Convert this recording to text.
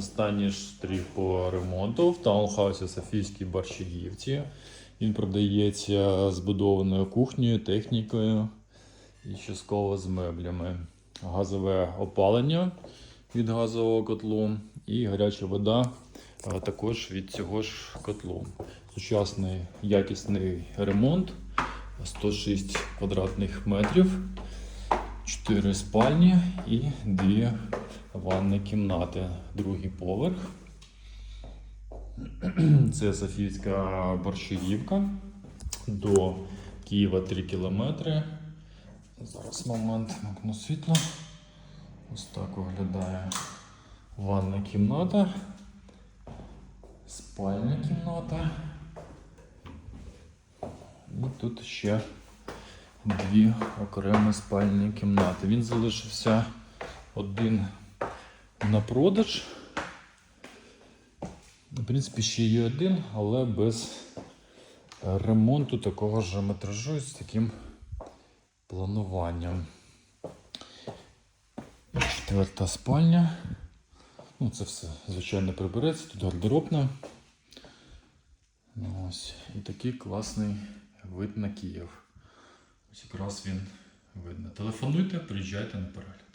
Останній штрих по ремонту в таунхаусі Софійській Борщагівці. Він продається збудованою кухнею, технікою і частково з меблями. Газове опалення від газового котлу і гаряча вода також від цього ж котлу. Сучасний якісний ремонт 106 квадратних метрів, 4 спальні і 2 ванні кімнати. Другий поверх. Це Софійська борщагівка. До Києва 3 кілометри. Зараз момент вимкну світло. Ось так виглядає ванна кімната. Спальня кімната. І тут ще дві окремі спальні кімнати. Він залишився один на продаж. В принципі, ще є один, але без ремонту такого ж метражу і з таким плануванням. Четверта спальня. Ну, це все, звичайно, прибереться, тут гардеробна. Ну, ось. І такий класний вид на Київ. Ось якраз він видно. Телефонуйте, приїжджайте на перегляд.